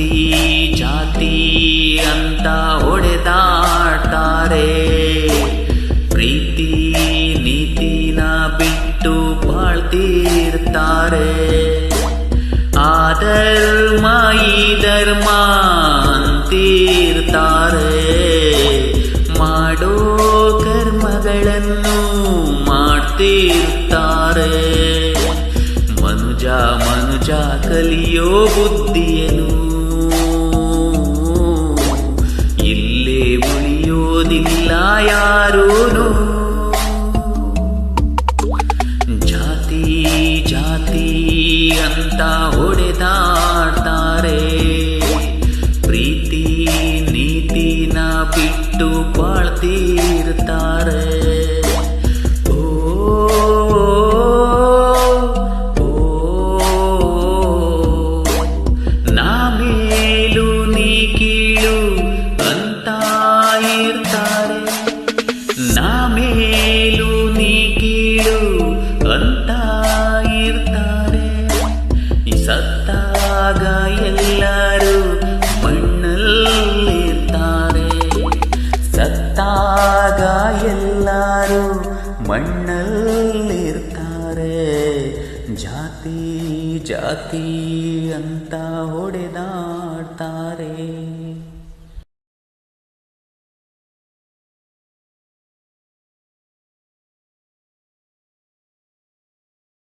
ಜಾತಿ ಜಾತಿ ಅಂತ ಹೊಡೆದಾಡ್ತಾರೆ. ಪ್ರೀತಿ ನೀತಿನ ಬಿಟ್ಟು ಬಾಳ್ತಿರ್ತಾರೆ. ಆ ಧರ್ಮ ಈ ಧರ್ಮ ಅಂತೀರ್ತಾರೆ. ಮಾಡೋ ಕರ್ಮಗಳನ್ನು ಮಾಡ್ತಿರ್ತಾರೆ. ಮನುಜ ಮನುಜ ಕಲಿಯೋ ಬುದ್ಧಿಯನು ಯಾರೂನು? ಜಾತಿ ಜಾತಿ ಅಂತ ಹೊಡೆದಾಡ್ತಾರೆ. ಪ್ರೀತಿ ನೀತಿನ ಬಿಟ್ಟು ಬಾಳ್ತಿರ್ತಾರೆ. ನಾ ಮೇಲು ನೀ ಕೀಳು ಅಂತ ಇರ್ತಾರೆ ಈ ಸತ್ತಾಗ ಎಲ್ಲರೂ ಮಣ್ಣಲ್ಲಿರ್ತಾರೆ ಸತ್ತಾಗ ಎಲ್ಲರೂ ಮಣ್ಣಲ್ಲಿರ್ತಾರೆ ಜಾತಿ ಜಾತಿ ಅಂತ ಹೊಡೆದ